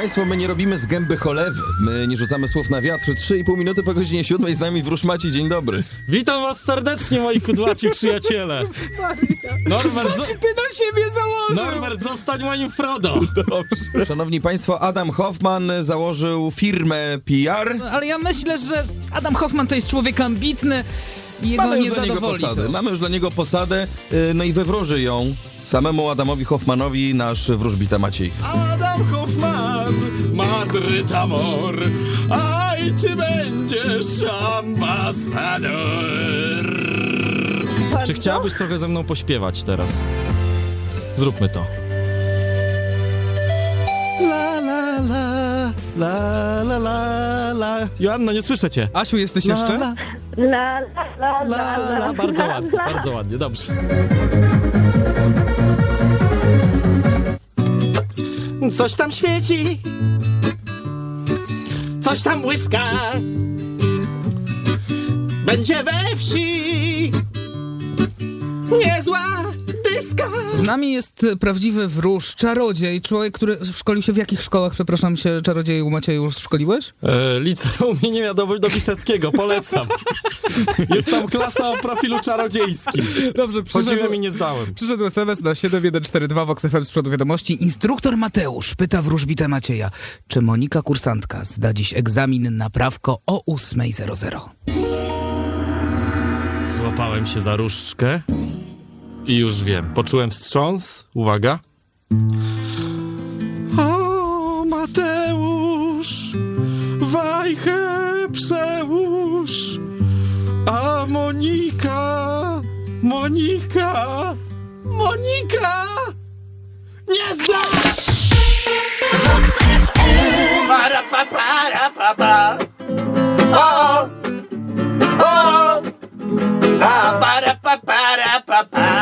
Państwo, my nie robimy z gęby cholewy. My nie rzucamy słów na wiatr. 3,5 minuty po godzinie 7 z nami wróż Maciej. Dzień dobry. Witam was serdecznie, moi kudłaci przyjaciele. Norbert, zo- Ty na siebie założył! Norbert, zostań moim Frodo. Dobrze. Szanowni Państwo, Adam Hoffman założył firmę PR. Ale ja myślę, że Adam Hoffman to jest człowiek ambitny i jego Mamy nie już dla niego posadę. to. Mamy już dla niego posadę, no i wywróży ją samemu Adamowi Hoffmanowi nasz wróżbita Maciej. Adam Hoffman, Madryt Amor, a i ty będziesz ambasador. Czy chciałabyś trochę ze mną pośpiewać teraz? Zróbmy to. La la la, la la la la. Joanna, nie słyszę cię. Asiu, jesteś jeszcze? La, La, la, la, la, la, la. Bardzo ładnie, bardzo ładnie, dobrze. Coś tam świeci, coś tam błyska. Będzie we wsi niezła. Z nami jest prawdziwy wróż, czarodziej, człowiek, który szkolił się w jakich szkołach, przepraszam się, czarodzieju Macieju, szkoliłeś? E, liceum imienia Dobiszewskiego, polecam. Jest tam klasa o profilu czarodziejskim. Dobrze, Chodziłem i nie zdałem. Przyszedł SMS na 7142 Vox FM z przodu wiadomości. Instruktor Mateusz pyta wróżbitę Macieja, czy Monika kursantka zda dziś egzamin na prawko o 8.00. Złapałem się za różdżkę i już wiem. Poczułem wstrząs. Uwaga. O, Mateusz, wajchę przełóż, a Monika, Monika, Monika, nie znasz! Para, pa, para, pa, pa. O, o, Pa, para, pa, para, pa, pa.